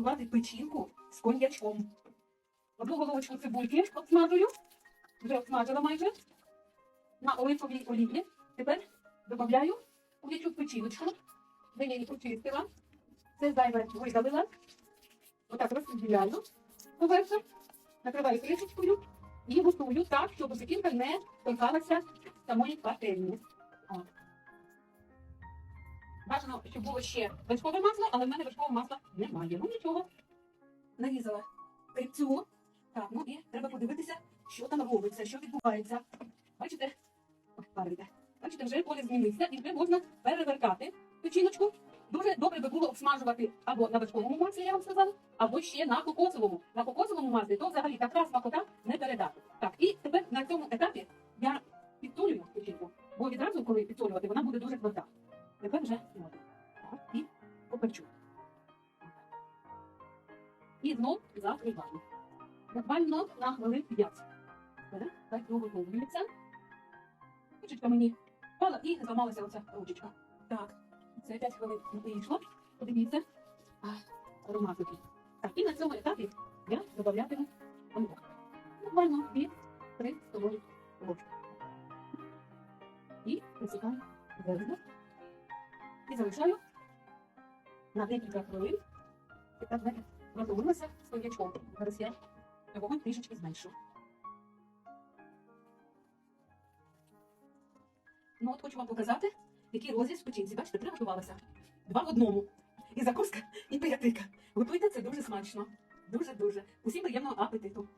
приготувати печінку з коньячком. Одну головочку цибульки обсмажую, вже обсмажила майже на оливковій олії. Тепер додаю курячу печіночку, де я її почистила. Це зайве видалила. Отак розподіляю поверху, накриваю кришечкою і готую так, щоб печінка не торкалася самої пательні. Бажано, щоб було ще вершкове масло, але в мене вершкового масла немає. Ну нічого. Нарізала цю. Так, ну і треба подивитися, що там робиться, що відбувається. Бачите? Ой, парите. Бачите, вже колір змінився і вже можна перевертати печіночку. Дуже добре би було обсмажувати або на вершковому маслі, я вам сказала, або ще на кокосовому. На кокосовому маслі то взагалі така смакота не передати. Так, і тепер на цьому етапі я підсолюю печінку, бо відразу, коли підсолювати, вона буде дуже тверда. Тепер вже І знов закриваю. Буквально на хвилин 5. Тепер так довго готується. Ручечка мені впала і зламалася оця ручечка. Так, це 5 хвилин вийшло. Подивіться. А, аромат який. Так, і на цьому етапі я додаватиму помідор. Буквально 2-3 столові ложки. І висипаю зерно. І залишаю на декілька хвилин. І так, знаєте, розумилася з коньячком. Зараз я вогонь трішечки зменшу. Ну от хочу вам показати, який розріз в печінці. Бачите, приготувалася. Два в одному. І закуска, і пиятика. Готуйте це дуже смачно. Дуже-дуже. Усім приємного апетиту.